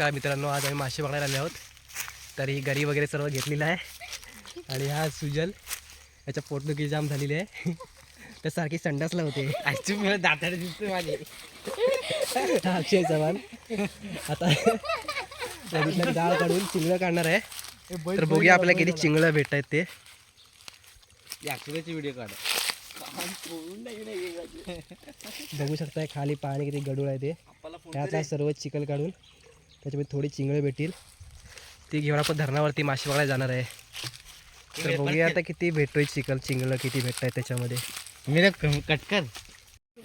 नमस्कार मित्रांनो आज आम्ही मासे बघायला आले आहोत. तर ही गरी वगैरे सर्व घेतलेलं आहे. आणि हा सुजल याच्या पोटदुखी जाम झालेली आहे. तर सारखी संडासला होते. मला दातार दिसते माझे. अक्षय चव्हाण. आता नदीतलं जाळ काढून चिंगळं काढणार आहे. तर बघूया आपल्याला किती चिंगळं भेटत आहेत ते व्हिडिओ काढ. बघू शकताय खाली पाणी किती गडूळ आहे ते. त्याचा सर्व चिखल काढून. त्याच्यामध्ये थोडी चिंगळं भेटतील ती घेऊन आपण धरणावरती मासे बघायला जाणार आहे. तर बघूया आता किती भेटतोय चिखल चिंगळं किती भेटत आहेत त्याच्यामध्ये मी कट कर.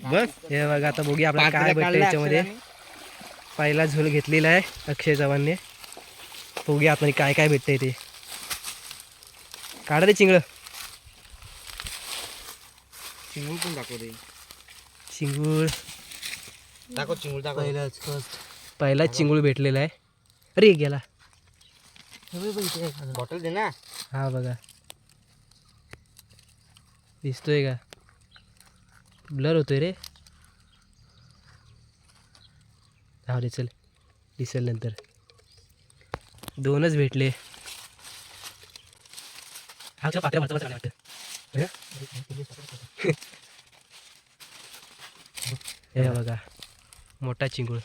बस. हे बघा आता बघूया आपल्याला काय भेटतं याच्यामध्ये पहिला झोल घेतलेला आहे अक्षय चव्हाणने. बघूया आपण काय काय भेटतंय ते. काढा रे चिंगळं. चिंगूळ पण दाखव रे. चिंगूळ. दाखव चिंगूळ दाखव. पहिलाच फर्स्ट पहिलाच चिंगूळ भेटलेला आहे. अरे गेला. बॉटल दे ना. हा बघा. दिसतोय का? ब्लर होतोय रे. हा रे चल. दिसेल नंतर. दोनच भेटले. हा वाटतं. हे? हे बघा. मोठा चिंगूळ.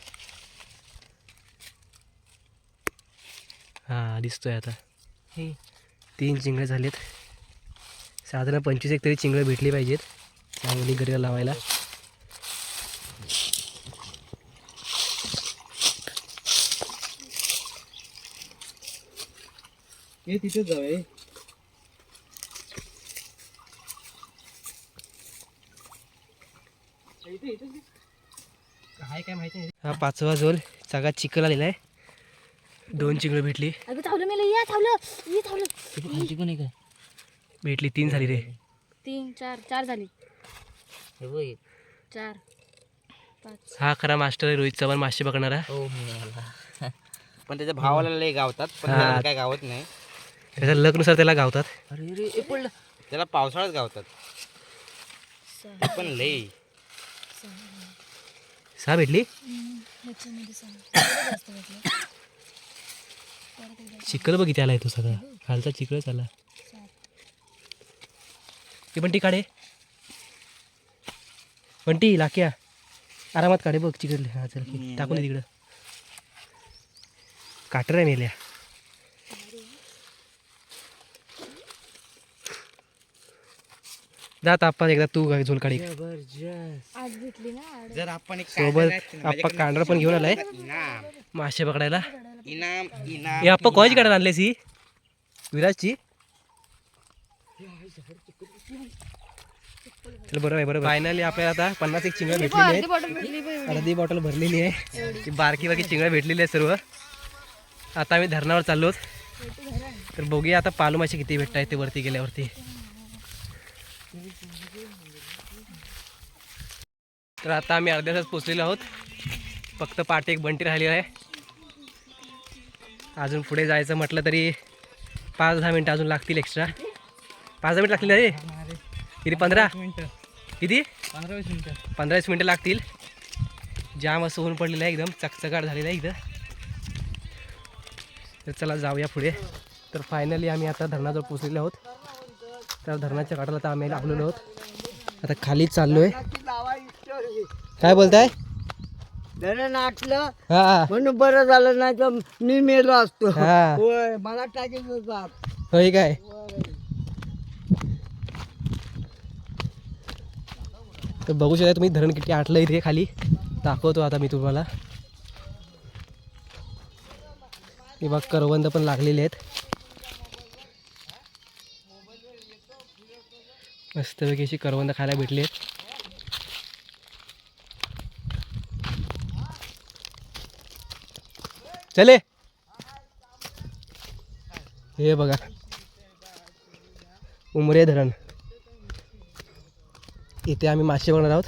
हा दिसतोय आता. तीन चिंगळे झालेत. साधारण पंचवीस एक तरी चिंगळं भेटली पाहिजेत. चांगली गरीला लावायला. हे तिथे जाऊ काय काय माहिती नाही. हा पाचवा झोल सगळा चिकल आलेला आहे. दोन चिंगळं भेटली. अगं मला. या थांबलं ये थांबलं खालची पण आहे काय? भेटली तीन झाली रे. तीन चार चार झाली. हे बघ एक. चार पाच. हा खरा मास्टर आहे रोहित चव्हाण मासे पकडणारा हो मिळाला पण त्याच्या भावाला लय गावतात पण हा. त्याला काय गावत नाही. त्याच्या लग्नुसार त्याला गावतात. अरे रे हे पडलं. त्याला पावसाळ्यात गावतात. सहा. पण लय. सहा. भेटली? ह्याच्यामध्ये सहा. थोडं जास्त भेटलं. परत एकदा चिकल बघ किती आला आहे तो सगळा. खालचा चिकलच आला. ते पण ती काढे. पण ती लाक्या. आरामात काढे बघ चिकल हा चल टाकून तिकडं. काटर आहे मेल्या. जात आपण एकदा तू झोल काढी जबरदस्त. आज भेटली ना आड. जर आपण एक सोबत आप्पा कांडर पण घेऊन आलाय. मासे पकडायला. इनाम इनाम हे आप्पा कोणाची काढायला आणलेस ही विराजची? चल बरोबर आहे बरोबर फायनली आपल्याला आता पन्नास एक चिंगळं भेटलेली आहेत. अर्धी बॉटल भरलेली आहे. ती बारकी बारकी चिंगळं भेटलेली आहे सर्व. आता आम्ही धरणावर चाललो तर बघूया आता पालू मासे किती भेटत आहेत ते वरती गेल्यावरती. तर आता आम्ही अर्ध्या तास पोचलेलो आहोत. फक्त पाठी एक बंटी राहिली आहे. अजून पुढे जायचं म्हटलं तरी पाच दहा मिनटं अजून लागतील एक्स्ट्रा पाच दहा मिनिट लागतील अरे किती? पंधरा? मिनिटं. किती? पंधरा वीस मिनिटं. पंधरा वीस मिनटं लागतील. जाम असं ऊन पडलेलं आहे एकदम. चकचकाट झालेलं आहे इथं. तर चला जाऊया पुढे. तर फायनली आम्ही आता धरणाजवळ पोचलेलो आहोत. तर धरणाच्या काठाला तर आम्ही लागलेलो आहोत. आता खालीच चाललो आहे काय बोलताय? धरण आटलं हा. म्हणून बरं झालं नाही तर मी मेलो असतो. हा. होय मला होता होय काय? तर बघू शकता तुम्ही धरण किती आटलं इथे खाली. दाखवतो आता मी तुम्हाला. हे बघ करवंद पण लागलेले आहेत. मस्तपैकी अशी करवंद खायला भेटली आहेत चले. हे बघा. उमरे धरण. इथे आम्ही मासे बघणार आहोत.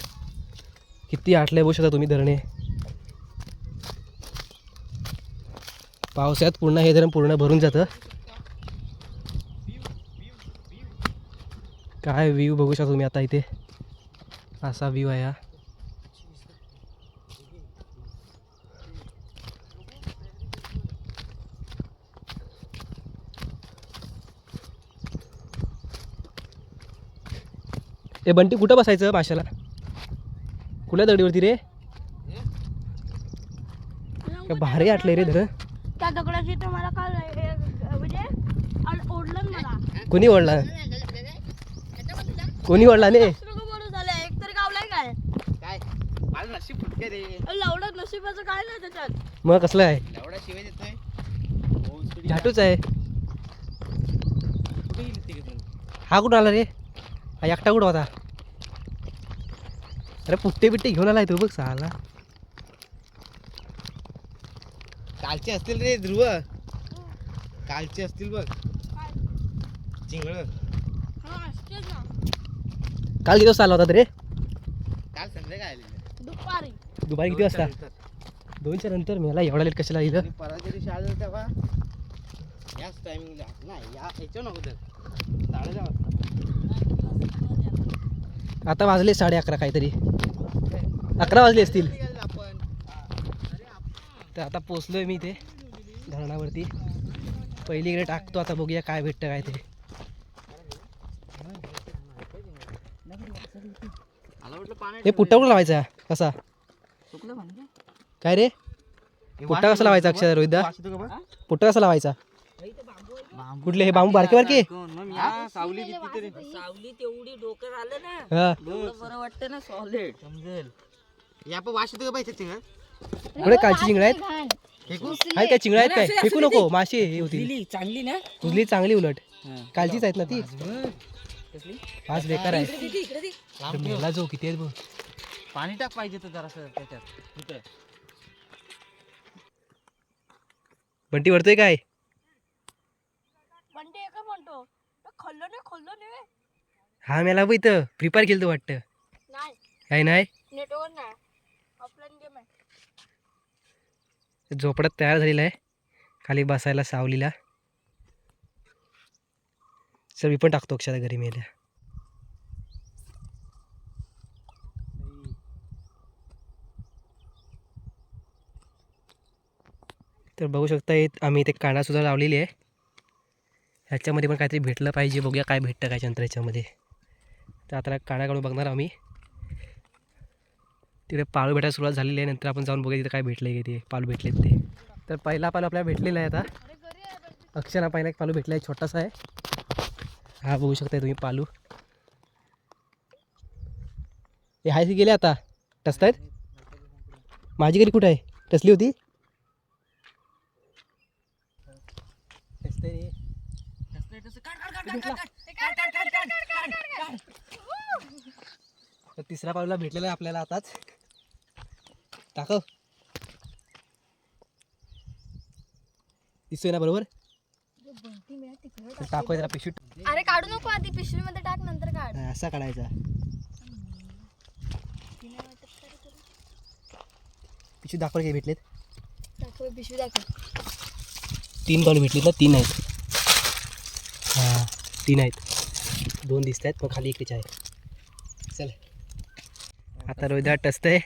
किती आटले बघू शकता तुम्ही धरणे. पावसाळ्यात पूर्ण हे धरण पूर्ण भरून जातं. काय व्ह्यू बघू शकता तुम्ही आता इथे. असा व्ह्यू आहे हा. ए बंटी कुठं बसायचं माशाला? कुठल्या दगडीवरती रे? काय भारी आटले रे धरण त्या दगडाची तर मला काल म्हणजे ओढलं ना मला. कोणी ओढला? कोणी ओढला ने? नको बोलू झालं एक तरी गावलाय काय? काय? माझं नशीब फुटके रे. लावडं नशिबाचं काय नाही त्याच्यात. मग कसलं आहे? एवढा शिवाय देतोय. हो. झाटूच आहे. कुठे गेली? हा कुठं आला रे? हा एकटा कुठं होता? अरे पुट्टे बिट्टे घेऊन आलाय तू बघ साला. कालचे असतील रे ध्रुव. कालचे असतील बघ. चिंगळ. हा काल किती वाजता आला होता रे? काल संध्याकाळी आलेले. दुपारी. दुपारी किती वाजता? दोनच्या नंतर. मला एवढा लेट कशाला इथं? आणि परवा दिवशी आलो तेव्हा. याच टायमिंगला नाही या याच्या नको तर साडे दहा वाजता. आता वाजले साडे अकरा काहीतरी. अकरा वाजले असतील. तर आता पोचलोय मी इथे धरणावरती. पहिली इकडे टाकतो आता बघूया काय भेटतं काय ते. हे पुट्टा कुठं लावायचा? कसा? म्हणजे? काय रे? पुट्टा कसा लावायचा अक्षर रोहितदा? पुट्टा कसा लावायचा? कुठले हे बांबू बारके बारके? सावली किती तरी. सावली तेवढी डोकं झालं ना. हा बरं वाटतं ना सॉलिड समजेल. या पण वाश येतो का पाहिजे चिंगळ कुठे कालची चिंगड आहेत? आहेत काय चिंगड आहेत काय? फेकू नको मासे हे दिली चांगली ना? उजली चांगली उलट. कालचीच आहेत ना ती. पाच बेकार आहे. मेला जो किती आहेत बघ. पाणी टाक पाहिजे तर जरासं त्याच्यात. बंटी वरतोय काय पण ते काय म्हणतो तो खाल्लं नाही खाल्लं नाही हा मेला बघ इथं. फ्री फायर खेळतो वाटतं. नाही. काय नाही नेटवर्क नाही. ऑफलाईन गेम आहे. झोपडत तयार झालेला आहे. खाली बसायला सावलीला. सर मी पण टाकतो अक्षरा घरी मेल्या तर बघू शकता आम्ही इथे कानासुद्धा लावलेली आहे. ह्याच्यामध्ये पण काहीतरी भेटलं पाहिजे. बघूया काय भेटतं काय यंत्र ह्याच्यामध्ये. तर आता कानाकडून बघणार आम्ही. तिकडे पाळू भेटायला सुरुवात झालेली आहे. नंतर आपण जाऊन बघूया तिथे काय भेटलं आहे ते पालू भेटलेत ते. तर पहिला पालू आपल्याला भेटलेला आहे आता. अक्षरा पहिला एक पालू भेटला आहे छोटासा आहे. हा बघू शकताय तुम्ही पालू हे हाय ती गेले आता. टसतायत माझी घरी कुठं आहे? टसली होती टसतंय रे. तर तिसऱ्या पालूला भेटलेला आहे आपल्याला आताच. टाकव दिसतोय ना बरोबर? टाकूया जरा पिशवी. अरे काढू नको आधी पिशवीमध्ये टाक नंतर काढ. असा काढायचा. पिशवी दाखव काही भेटलेत. दाखव पिशवी दाखव. तीन पालू भेटलेत ना तीन आहेत. हां तीन आहेत. दोन दिसत आहेत पण खाली इकडेच आहे चल. आता रोहिदा टसतंय.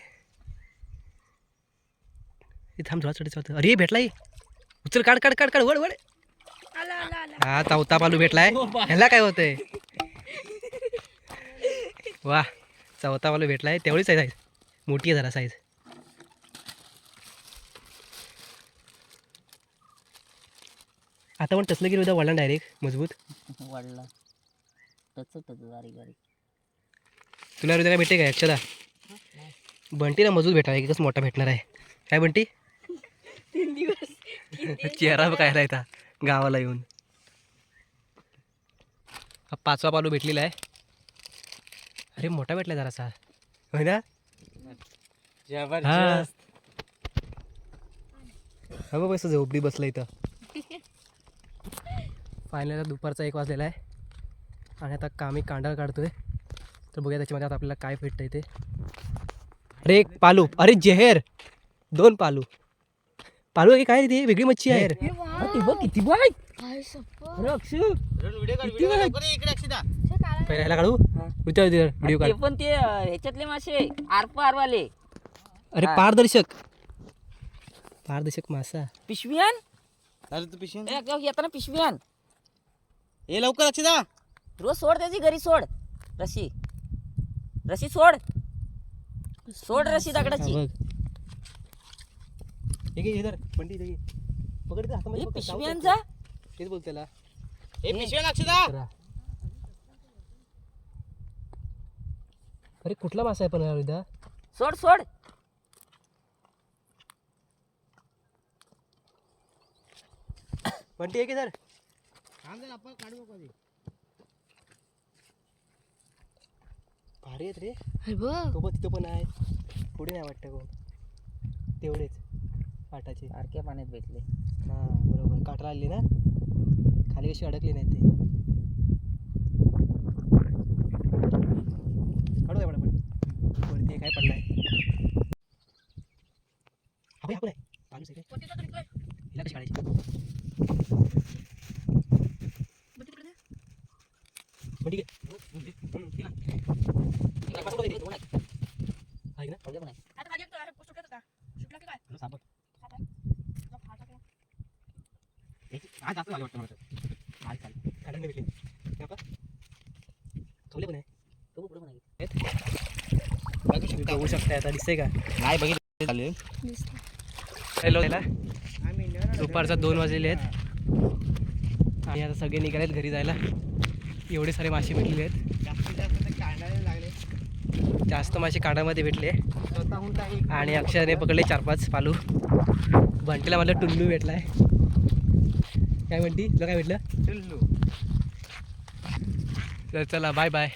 हे थांब थोडा चढ चढ. अरे भेटलाय. उचल काढ काढ काढ काढ वड वड हा चौथा पालू भेटलाय. ह्याला काय होतंय? वा चौथा पालू भेटलाय. तेवढीच आहे. साईज मोठी आहे जरा साईज आता पण टसलं की उद्या वळला डायरेक्ट मजबूत. वाढला टच टच बारीक बारीक. तुला हृदय काय भेटते काय अक्षदा बंटी ना मजबूत भेटणार एकच मोठा भेटणार आहे. काय बंटी? चेहरा बघ काय राहता गावाला येऊन. हा पाचवा पालू भेटलेला आहे. अरे मोठा भेटला जरासा. होय ना? हा. हा बघ कसं झोपडी बसलं इथं. फायनल दुपारचा एक वाजलेला आहे. आणि आता कामी कांडाळ काढतोय. तर बघूया त्याच्यामध्ये आता आपल्याला काय भेटतंय ते. अरे एक पालू. अरे जेहेर. दोन पालू. पालू आहे काय रे ते? वेगळी मच्छी आहे. हे. ती बघ किती. अरे काढ व्हिडिओ काढ. लवकर ये इकडे अक्षदा काढा. पहिला ह्याला काढू. उतर व्हिडिओ ते काढ. पण ते अं, ह्याच्यातले मासे आरप आरवाले अरे. पारदर्शक. पारदर्शक मासा. पिशवी आण अरे तू पिशवी ए, अगं, येताना पिशवी आण ये लवकर अक्षदा रोज सोड त्याची घरी सोड. रशी. रशी सोड. सोड रशी दगडाची. बघ. हे घे, हे धर. बंटी इथे घे. पकड इथे हातामध्ये हे पकड, चावत पिशव्यांचा. तेच बोल त्याला. हे पिशव्या अक्षदा जरा. अरे कुठला मासा आहे पण हा विदा सोड सोड. बंटी हे घे धर. आपण काढू नको आधी. भारी आहेत रे. अरे बघ. तो पण तिथं पण आहे पुढे नाही वाटतं कोण. तेवढेच. काटाचे सारख्या पाण्यात भेटले. हा बरोबर. काटा आली ना? खाली कशी अडकली नाही ते. काढू द्या पटापट. वरती काय पडलाय आपण आपण आहे चालूच आहे काय हिला कशी काढायची बंटी घे. हम्म, घे ना. हिला पाठवून दे रे. आहे ना आता खाली येतो, अरे, सुटला का? सुटला की काय? हॅलो, सापड. तुला फाटा काय? आज जास्त झालं वाटतं मला आहे खाली. काढून दे भेटली. हे बघा. पण आहे तुम्ही बघू शकता आता दिसतंय का नाही बघितलं चालेल हॅलो दुपारचा दोन वाजलेले आहेत आणि आता सगळे निघालेत घरी जायला एवढे सारे मासे भेटलेले आहेत जास्तीत जास्त ते काढायला लागले जास्त मासे काढामध्ये भेटले. आणि अक्षराने पकडले चार पाच पालू. बंटीला मला टुल्लू भेटलाय. काय म्हणती? तुला काय भेटलं? पिल्लू. तर चला बाय बाय